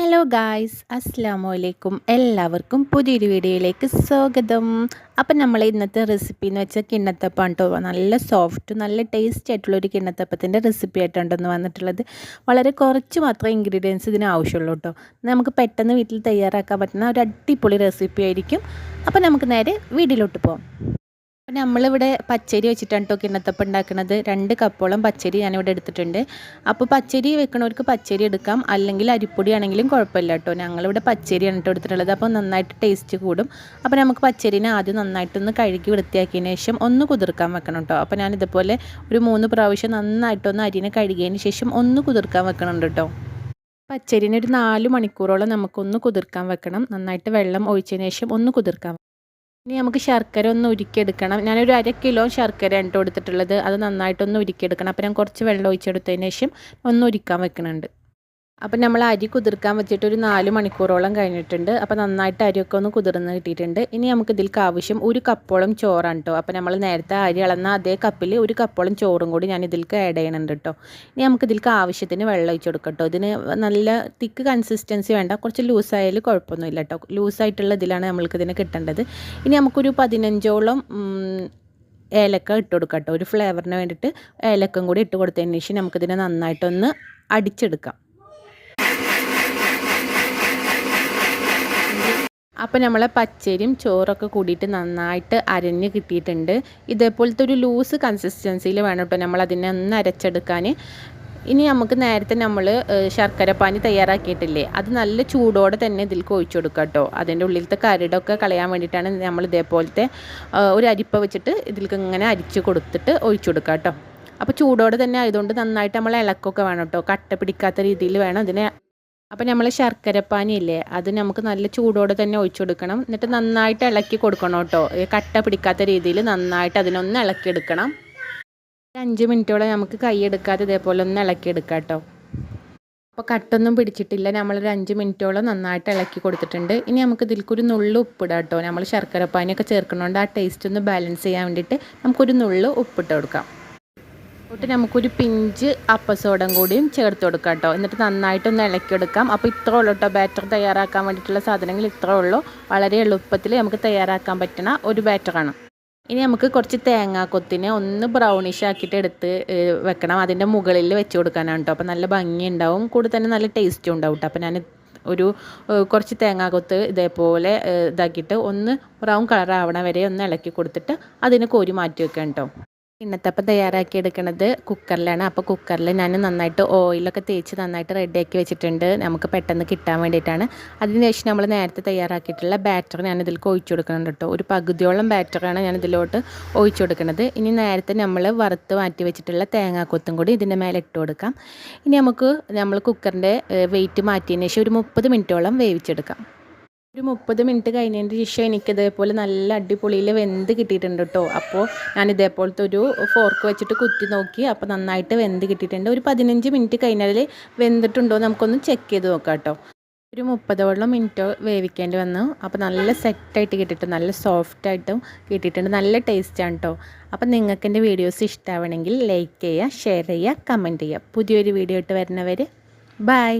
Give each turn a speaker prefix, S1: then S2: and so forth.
S1: Hello guys അസ്സാം വലൈക്കും എല്ലാവർക്കും പുതിയൊരു വീഡിയോയിലേക്ക് സ്വാഗതം. അപ്പം നമ്മൾ ഇന്നത്തെ റെസിപ്പി എന്ന് വെച്ചാൽ കിണ്ണത്തപ്പാണ് കേട്ടോ നല്ല സോഫ്റ്റ് നല്ല ടേസ്റ്റ് ആയിട്ടുള്ള ഒരു കിണ്ണത്തപ്പത്തിന്റെ റെസിപ്പി ആയിട്ടുണ്ടെന്ന് വന്നിട്ടുള്ളത്. വളരെ കുറച്ച് മാത്രമേ ഇൻഗ്രീഡിയൻസ് ഇതിന് ആവശ്യമുള്ളൂ കേട്ടോ നമുക്ക് പെട്ടെന്ന് വീട്ടിൽ തയ്യാറാക്കാൻ പറ്റുന്ന ഒരു അടിപൊളി റെസിപ്പി ആയിരിക്കും. അപ്പം നമുക്ക് നേരെ വീട്ടിലോട്ട് പോകാം അപ്പം നമ്മളിവിടെ പച്ചരി വെച്ചിട്ടാണ് കേട്ടോ കിണ്ണത്തപ്പം ഉണ്ടാക്കുന്നത്. രണ്ട് കപ്പോളം പച്ചരി ഞാനിവിടെ എടുത്തിട്ടുണ്ട്. അപ്പോൾ പച്ചരി വെക്കണവർക്ക് പച്ചരി എടുക്കാം. അല്ലെങ്കിൽ അരിപ്പൊടി ആണെങ്കിലും കുഴപ്പമില്ല കേട്ടോ ഞങ്ങളിവിടെ പച്ചരിയാണ് കേട്ടോ എടുത്തിട്ടുള്ളത്. അപ്പോൾ നന്നായിട്ട് ടേസ്റ്റ് കൂടും. അപ്പോൾ നമുക്ക് പച്ചരിനെ ആദ്യം നന്നായിട്ടൊന്ന് കഴുകി വൃത്തിയാക്കിയതിന് ശേഷം ഒന്ന് കുതിർക്കാൻ വെക്കണം കേട്ടോ അപ്പോൾ ഞാൻ ഇതുപോലെ ഒരു മൂന്ന് പ്രാവശ്യം നന്നായിട്ടൊന്ന് അരിനെ കഴുകിയതിന് ശേഷം ഒന്ന് കുതിർക്കാൻ വെക്കണുണ്ട് കേട്ടോ പച്ചരിനെ ഒരു നാല് മണിക്കൂറോളം നമുക്കൊന്ന് കുതിർക്കാൻ വെക്കണം. നന്നായിട്ട് വെള്ളം ഒഴിച്ചതിന് ശേഷം ഒന്ന് കുതിർക്കാൻ ഇനി നമുക്ക് ശർക്കര ഒന്ന് ഉരുക്കിയെടുക്കണം. ഞാനൊരു അര കിലോ ശർക്കര ഇട്ട് കൊടുത്തിട്ടുള്ളത് അത് നന്നായിട്ടൊന്ന് ഉരുക്കിയെടുക്കണം. അപ്പോൾ ഞാൻ കുറച്ച് വെള്ളം ഒഴിച്ചെടുത്തതിന് ശേഷം ഒന്ന് ഉരുക്കാൻ വെക്കുന്നുണ്ട് അപ്പം നമ്മൾ അരി കുതിർക്കാൻ വെച്ചിട്ട് ഒരു നാല് മണിക്കൂറോളം കഴിഞ്ഞിട്ടുണ്ട്. അപ്പോൾ നന്നായിട്ട് അരിയൊക്കെ ഒന്ന് കുതിർന്ന് കിട്ടിയിട്ടുണ്ട്. ഇനി നമുക്ക് ഇതിൽക്ക് ആവശ്യം ഒരു കപ്പോളം ചോറാണ് കേട്ടോ അപ്പോൾ നമ്മൾ നേരത്തെ അരി അളന്ന അതേ കപ്പിൽ ഒരു കപ്പോളം ചോറും കൂടി ഞാൻ ഇതിൽക്ക് ആഡ് ചെയ്യണുണ്ട് കേട്ടോ ഇനി നമുക്ക് ഇതിൽക്ക് ആവശ്യത്തിന് വെള്ളം ഒഴിച്ച് കൊടുക്കാം കേട്ടോ ഇതിന് നല്ല തിക്ക് കൺസിസ്റ്റൻസി വേണ്ട. കുറച്ച് ലൂസായാലും കുഴപ്പമൊന്നുമില്ല കേട്ടോ ലൂസായിട്ടുള്ള ഇതിലാണ് നമ്മൾക്ക് ഇതിന് കിട്ടേണ്ടത്. ഇനി നമുക്കൊരു പതിനഞ്ചോളം ഏലക്ക ഇട്ട് കൊടുക്കാം കേട്ടോ ഒരു ഫ്ലേവറിന് വേണ്ടിയിട്ട് ഏലക്കം കൂടി ഇട്ട് കൊടുത്തതിന് ശേഷം നമുക്കിതിനെ നന്നായിട്ടൊന്ന് അടിച്ചെടുക്കാം. അപ്പോൾ നമ്മളെ പച്ചരിയും ചോറൊക്കെ കൂടിയിട്ട് നന്നായിട്ട് അരഞ്ഞ് കിട്ടിയിട്ടുണ്ട്. ഇതേപോലത്തെ ഒരു ലൂസ് കൺസിസ്റ്റൻസിയിൽ വേണം കേട്ടോ നമ്മൾ അതിനെ ഒന്ന് അരച്ചെടുക്കാൻ. ഇനി നമുക്ക് നേരത്തെ നമ്മൾ ശർക്കരപ്പാനി തയ്യാറാക്കിയിട്ടില്ലേ? അത് നല്ല ചൂടോടെ തന്നെ ഇതിൽ ഒഴിച്ചു കൊടുക്കുക കേട്ടോ അതിന്റെ ഉള്ളിലത്തെ കരടൊക്കെ കളയാൻ വേണ്ടിയിട്ടാണ് നമ്മൾ ഇതേപോലത്തെ ഒരു അരിപ്പ വെച്ചിട്ട് ഇതിലേക്ക് ഇങ്ങനെ അരിച്ച് കൊടുത്തിട്ട് ഒഴിച്ചു കൊടുക്കുക കേട്ടോ അപ്പോൾ ചൂടോടെ തന്നെ ആയതുകൊണ്ട് നന്നായിട്ട് നമ്മൾ ഇളക്കൊക്കെ വേണം കേട്ടോ കട്ട പിടിക്കാത്ത രീതിയിൽ വേണം ഇതിനെ അപ്പോൾ നമ്മൾ ശർക്കരപ്പാനി ഇല്ലേ അത് നമുക്ക് നല്ല ചൂടോടെ തന്നെ ഒഴിച്ചു കൊടുക്കണം. എന്നിട്ട് നന്നായിട്ട് ഇളക്കി കൊടുക്കണം കേട്ടോ. കട്ട പിടിക്കാത്ത രീതിയിൽ നന്നായിട്ട് അതിനൊന്ന് ഇളക്കിയെടുക്കണം. അഞ്ച് മിനിറ്റോളം നമുക്ക് കൈ എടുക്കാതെ ഇതേപോലെ ഒന്ന് ഇളക്കിയെടുക്കാം കേട്ടോ. അപ്പോൾ കട്ടൊന്നും പിടിച്ചിട്ടില്ല. നമ്മളൊരു അഞ്ച് മിനിറ്റോളം നന്നായിട്ട് ഇളക്കി കൊടുത്തിട്ടുണ്ട്. ഇനി നമുക്ക് ഇതിൽക്കൊരു നുള്ളു ഉപ്പിടാം കേട്ടോ. നമ്മൾ ശർക്കരപ്പാനിയൊക്കെ ചേർക്കണോണ്ട് ആ ടേസ്റ്റ് ഒന്ന് ബാലൻസ് ചെയ്യാൻ വേണ്ടിയിട്ട് നമുക്കൊരു നുള്ളു ഉപ്പിട്ട് കൊടുക്കാം. തൊട്ട് നമുക്കൊരു പിഞ്ച് അപ്പസോഡം കൂടിയും ചേർത്ത് കൊടുക്കാം കേട്ടോ. എന്നിട്ട് നന്നായിട്ടൊന്ന് ഇളക്കിയെടുക്കാം. അപ്പോൾ ഇത്ര ഉള്ളൂ കേട്ടോ. ബാറ്റർ തയ്യാറാക്കാൻ വേണ്ടിയിട്ടുള്ള സാധനങ്ങൾ ഇത്ര ഉള്ളൂ. വളരെ എളുപ്പത്തിൽ നമുക്ക് തയ്യാറാക്കാൻ പറ്റുന്ന ഒരു ബാറ്ററാണ്. ഇനി നമുക്ക് കുറച്ച് തേങ്ങാക്കൊത്തിനെ ഒന്ന് ബ്രൗണിഷ് ആക്കിയിട്ട് എടുത്ത് വെക്കണം. അതിന്റെ മുകളിൽ വെച്ച് കൊടുക്കാനാണ് കേട്ടോ. അപ്പോൾ നല്ല ഭംഗി ഉണ്ടാവും കൂടെ തന്നെ നല്ല ടേസ്റ്റും ഉണ്ടാവും കേട്ടോ. അപ്പോൾ ഞാൻ ഒരു കുറച്ച് തേങ്ങാക്കൊത്ത് ഇതേപോലെ ഇതാക്കിയിട്ട് ഒന്ന് ബ്രൗൺ കളർ ആവണ വരെ ഒന്ന് ഇളക്കി കൊടുത്തിട്ട് അതിന് കോരി മാറ്റി വെക്കാം കേട്ടോ. കിണ്ണത്തപ്പം തയ്യാറാക്കി എടുക്കുന്നത് കുക്കറിലാണ്. അപ്പോൾ കുക്കറിൽ ഞാൻ നന്നായിട്ട് ഓയിലൊക്കെ തേച്ച് നന്നായിട്ട് റെഡിയാക്കി വെച്ചിട്ടുണ്ട്. നമുക്ക് പെട്ടെന്ന് കിട്ടാൻ വേണ്ടിയിട്ടാണ്. അതിനുശേഷം നമ്മൾ നേരത്തെ തയ്യാറാക്കിയിട്ടുള്ള ബാറ്റർ ഞാൻ ഇതിലേക്ക് ഒഴിച്ചു കൊടുക്കുന്നുണ്ട് കേട്ടോ. ഒരു പകുതിയോളം ബാറ്ററാണ് ഞാൻ ഇതിലോട്ട് ഒഴിച്ചു കൊടുക്കുന്നത് ഇനി നേരത്തെ നമ്മൾ വറുത്ത് മാറ്റി വെച്ചിട്ടുള്ള തേങ്ങാക്കൊത്തും കൂടി ഇതിന്റെ മേലെ ഇട്ട് കൊടുക്കാം. ഇനി നമുക്ക് നമ്മൾ കുക്കറിന്റെ വെയിറ്റ് മാറ്റിയതിന് ശേഷം ഒരു മുപ്പത് മിനിറ്റോളം വേവിച്ചെടുക്കാം. ഒരു മുപ്പത് മിനിറ്റ് കഴിഞ്ഞതിന് ശേഷം എനിക്ക് ഇതേപോലെ നല്ല അടിപൊളിയിൽ വെന്ത് കിട്ടിയിട്ടുണ്ട് കേട്ടോ. അപ്പോൾ ഞാൻ ഇതേപോലത്തെ ഒരു ഫോർക്ക് വെച്ചിട്ട് കുത്തി നോക്കി അപ്പോൾ നന്നായിട്ട് വെന്ത് കിട്ടിയിട്ടുണ്ട്. ഒരു പതിനഞ്ച് മിനിറ്റ് കഴിഞ്ഞാൽ വെന്തിട്ടുണ്ടോ നമുക്കൊന്ന് ചെക്ക് ചെയ്ത് നോക്കാം കേട്ടോ. ഒരു മുപ്പതോളം മിനിറ്റ് വേവിക്കേണ്ടി വന്നു. അപ്പോൾ നല്ല സെറ്റായിട്ട് കിട്ടിയിട്ടു നല്ല സോഫ്റ്റായിട്ടും കിട്ടിയിട്ടുണ്ട്. നല്ല ടേസ്റ്റാണ് കേട്ടോ. അപ്പോൾ നിങ്ങൾക്ക് എന്റെ വീഡിയോസ് ഇഷ്ടമാവണമെങ്കിൽ ലൈക്ക് ചെയ്യുക ഷെയർ ചെയ്യുക കമന്റ് ചെയ്യുക. പുതിയൊരു വീഡിയോ ഇട്ട് വരുന്നവർ ബൈ